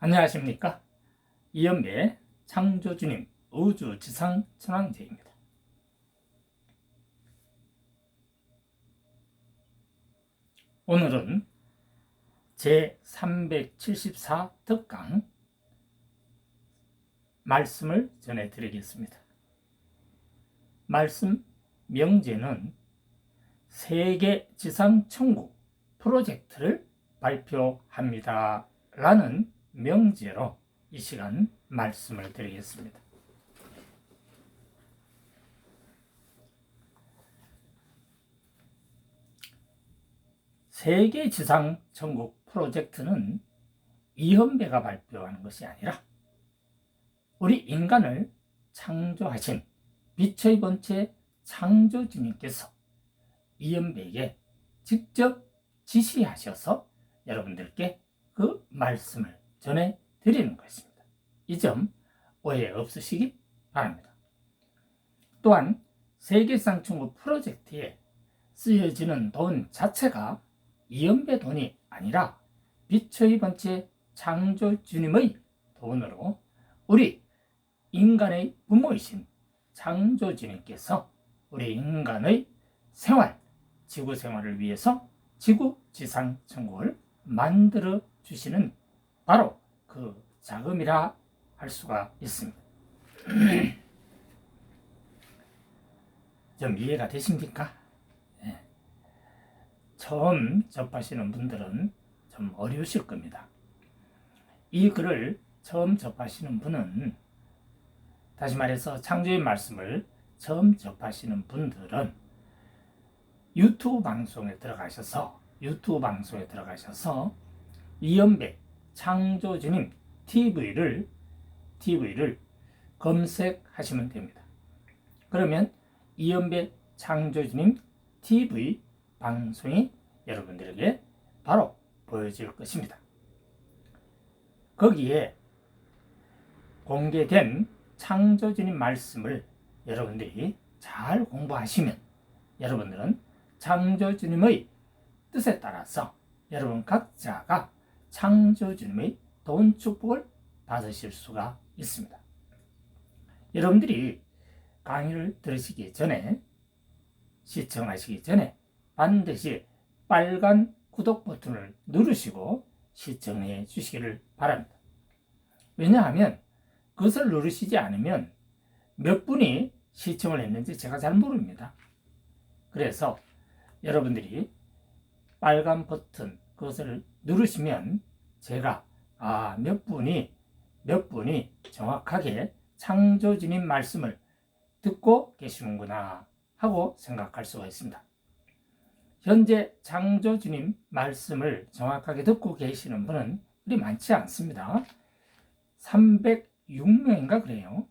안녕하십니까 이연배 창조주님 우주지상 천왕제입니다 오늘은 제374 특강 말씀을 전해드리겠습니다 말씀 명제는 세계 지상 천국 프로젝트를 발표합니다. 라는 명제로 이 시간 말씀을 드리겠습니다. 세계 지상 천국 프로젝트는 이현배가 발표하는 것이 아니라 우리 인간을 창조하신 빛의 본체 창조주님께서 이연배에게 직접 지시하셔서 여러분들께 그 말씀을 전해 드리는 것입니다. 이 점 오해 없으시기 바랍니다. 또한 세계상 천국 프로젝트에 쓰여지는 돈 자체가 이연배 돈이 아니라 빛의 번째 창조 주님의 돈으로 우리 인간의 부모이신 창조 주님께서 우리 인간의 생활, 지구 생활을 위해서 지구 지상 천국을 만들어 주시는 바로 그 자금이라 할 수가 있습니다. 좀 이해가 되십니까? 네. 처음 접하시는 분들은 좀 어려우실 겁니다. 이 글을 처음 접하시는 분은 다시 말해서 창조의 말씀을 처음 접하시는 분들은 유튜브 방송에 들어가셔서 유튜브 방송에 들어가셔서 이연배 창조주님 TV를 TV를 검색하시면 됩니다. 그러면 이연배 창조주님 TV 방송이 여러분들에게 바로 보여질 것입니다. 거기에 공개된 창조주님 말씀을 여러분들이 잘 공부하시면 여러분들은 창조주님의 뜻에 따라서 여러분 각자가 창조주님의 돈 축복을 받으실 수가 있습니다. 여러분들이 강의를 들으시기 전에 시청하시기 전에 반드시 빨간 구독 버튼을 누르시고 시청해 주시기를 바랍니다. 왜냐하면 그것을 누르시지 않으면 몇 분이 시청을 했는지 제가 잘 모릅니다. 그래서 여러분들이 빨간 버튼 그것을 누르시면 제가 아, 몇 분이 몇 분이 정확하게 창조주님 말씀을 듣고 계시는구나 하고 생각할 수가 있습니다. 현재 창조주님 말씀을 정확하게 듣고 계시는 분은 그리 많지 않습니다. 306명인가 그래요.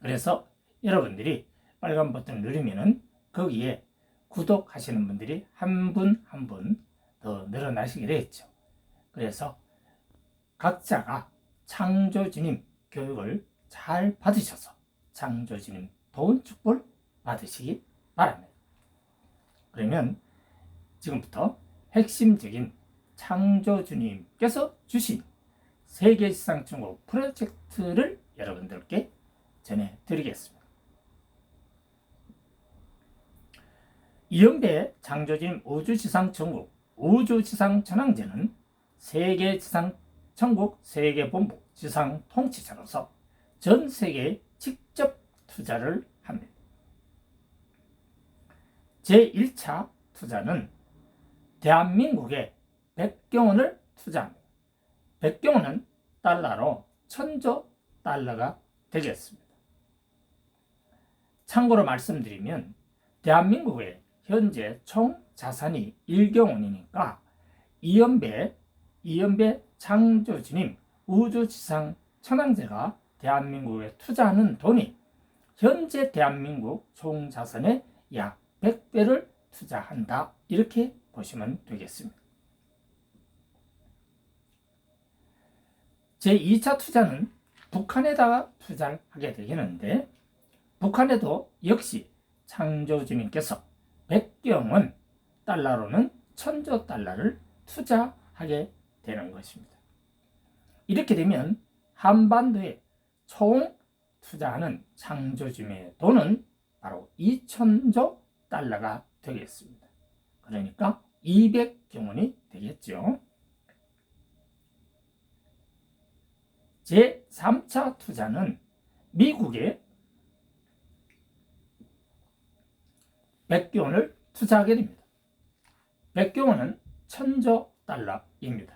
그래서 여러분들이 빨간 버튼을 누르면은 거기에 구독하시는 분들이 한 분 한분 더 늘어나시게 되겠죠. 그래서 각자가 창조주님 교육을 잘 받으셔서 창조주님 도운 축복을 받으시기 바랍니다. 그러면 지금부터 핵심적인 창조주님께서 주신 세계시상천국 프로젝트를 여러분들께 전해드리겠습니다. 이연배 창조진 우주지상천국 우주지상천왕제는 세계지상 천국 세계본부 지상 통치자로서 전 세계에 직접 투자를 합니다. 제1차 투자는 대한민국에 100경 원을 투자합니다. 100경 원은 달러로 천조 달러가 되겠습니다. 참고로 말씀드리면 대한민국에 현재 총 자산이 1경원이니까 이연배, 이연배 창조주님 우주지상 천왕제가 대한민국에 투자하는 돈이 현재 대한민국 총 자산의 약 100배를 투자한다. 이렇게 보시면 되겠습니다. 제2차 투자는 북한에다가 투자를 하게 되겠는데 북한에도 역시 창조주님께서 백경은 달러로는 천조 달러를 투자하게 되는 것입니다. 이렇게 되면 한반도에 총 투자하는 창조주의 돈은 바로 2천조 달러가 되겠습니다. 그러니까 200경 원이 되겠죠. 제3차 투자는 미국에 100조 원을 투자하게 됩니다. 100조 원은 천조 달러입니다.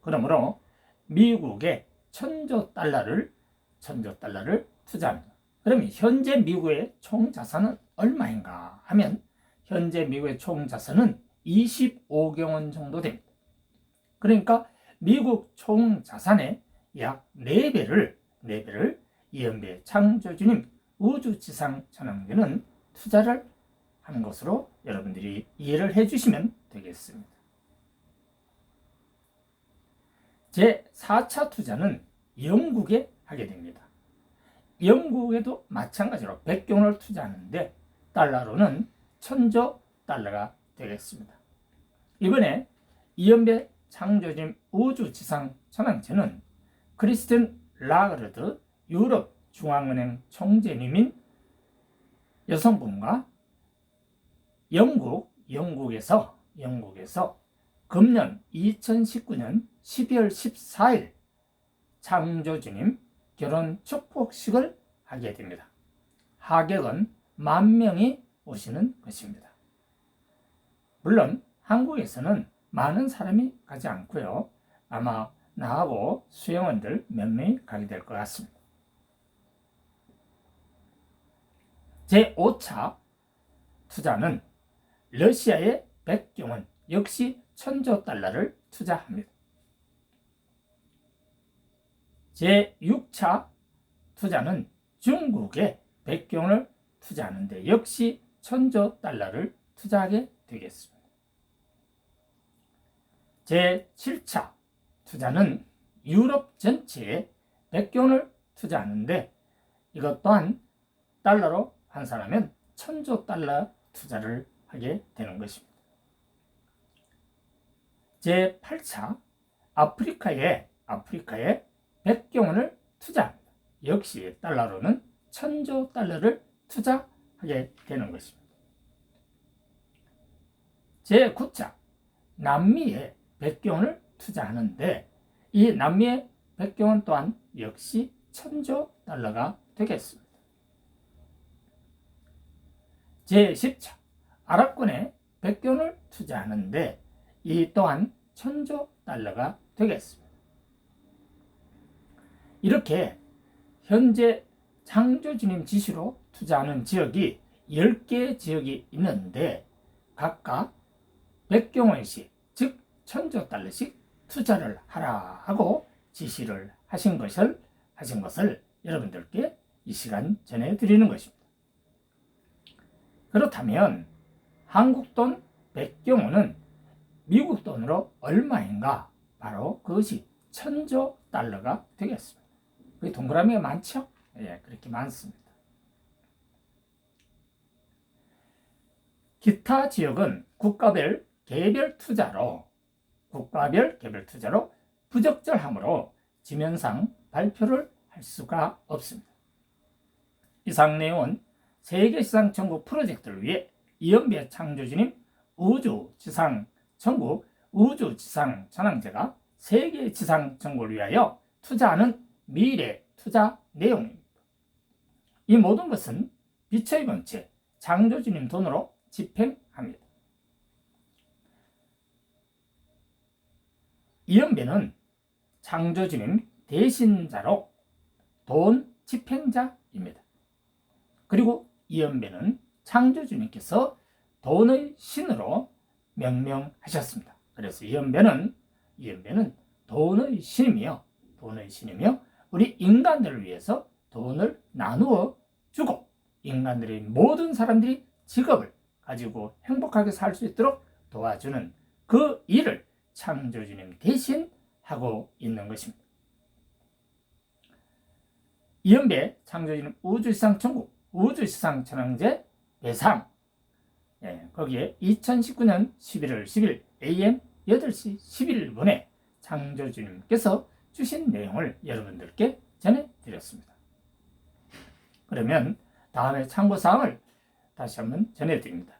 그러므로 미국에 천조 달러를 천조 달러를 투자합니다. 그러면 현재 미국의 총 자산은 얼마인가 하면 현재 미국의 총 자산은 25경 원 정도 됩니다. 그러니까 미국 총 자산의 약 4배를 4배를 이연배 창조주님 우주지상 천왕교는 투자를 하는 것으로 여러분들이 이해를 해 주시면 되겠습니다. 제 4차 투자는 영국에 하게 됩니다. 영국에도 마찬가지로 100경을 투자하는데 달러로는 천조 달러가 되겠습니다. 이번에 이연배 창조진 우주지상 천왕체는 크리스틴 라그르드 유럽 중앙은행 총재님인 여성분과 영국 영국에서 영국에서 금년 2019년 12월 14일 창조주님 결혼 축복식을 하게 됩니다. 하객은 만 명이 오시는 것입니다. 물론 한국에서는 많은 사람이 가지 않고요. 아마 나하고 수영원들 몇 명이 가게 될 것 같습니다. 제 5차 투자는 러시아의 백경원 역시 천조 달러를 투자합니다. 제6차 투자는 중국의 백경을 투자하는데 역시 천조 달러를 투자하게 되겠습니다. 제7차 투자는 유럽 전체에 백경을 투자하는데 이것 또한 달러로 환산하면 천조 달러 투자를 하게 되는 것입니다. 제8차 아프리카에 아프리카에 100경원을 투자합니다. 역시 달러로는 천조 달러를 투자하게 되는 것입니다. 제9차 남미에 100경원을 투자하는데 이 남미의 100경원 또한 역시 천조 달러가 되겠습니다. 제10차 아랍권에 100경원을 투자하는데 이 또한 천조 달러가 되겠습니다. 이렇게 현재 창조주님 지시로 투자하는 지역이 10개 지역이 있는데 각각 100경원씩 즉 천조 달러씩 투자를 하라 하고 지시를 하신 것을 하신 것을 여러분들께 이 시간 전해 드리는 것입니다. 그렇다면 한국 돈 100경원은 미국 돈으로 얼마인가? 바로 그것이 천조 달러가 되겠습니다. 그 동그라미가 많죠? 예, 그렇게 많습니다. 기타 지역은 국가별 개별 투자로 국가별 개별 투자로 부적절하므로 지면상 발표를 할 수가 없습니다. 이상 내용은 세계시장 정보 프로젝트를 위해 이연배 창조주님 우주지상 전국 우주지상 전환제가 세계지상 정보를 위하여 투자하는 미래 투자 내용입니다. 이 모든 것은 빛의 본체 창조주님 돈으로 집행합니다. 이연배는 창조주님 대신자로 돈 집행자입니다. 그리고 이연배는 창조주님께서 돈의 신으로 명명하셨습니다. 그래서 이연배는 이연배는 돈의 신이며 돈의 신이며 우리 인간들을 위해서 돈을 나누어 주고 인간들의 모든 사람들이 직업을 가지고 행복하게 살 수 있도록 도와주는 그 일을 창조주님 대신 하고 있는 것입니다. 이연배 창조주님 우주시상 천국 우주시상 천왕제 배상 예, 거기에 2019년 11월 10일 AM 8시 11분에 창조주님께서 주신 내용을 여러분들께 전해드렸습니다. 그러면 다음에 참고사항을 다시 한번 전해드립니다.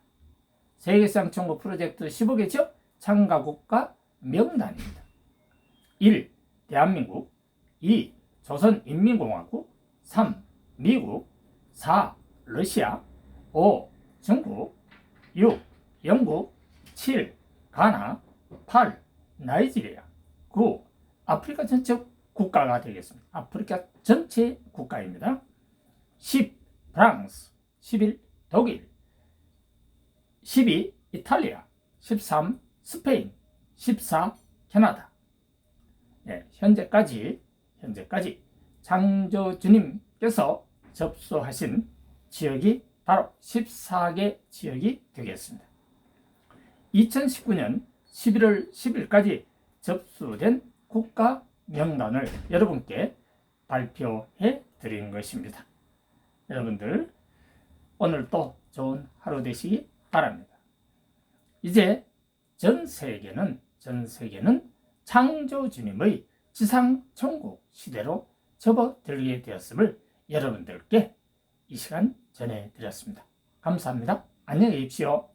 세계상 청구 프로젝트 15개죠? 참가국가 명단입니다. 1. 대한민국 2. 조선인민공화국 3. 미국 4. 러시아 5. 중국 6. 영국 7. 가나 8. 나이지리아 9. 아프리카 전체 국가가 되겠습니다. 아프리카 전체 국가입니다. 10. 프랑스 11. 독일 12. 이탈리아 13. 스페인 14. 캐나다 예, 현재까지 현재까지 창조주님께서 접수하신 지역이 바로 14개 지역이 되겠습니다. 2019년 11월 10일까지 접수된 국가 명단을 여러분께 발표해 드린 것입니다. 여러분들 오늘 또 좋은 하루 되시기 바랍니다. 이제 전 세계는 전 세계는 창조 주님의 지상 천국 시대로 접어들게 되었음을 여러분들께 이 시간 전해드렸습니다. 감사합니다. 안녕히 계십시오.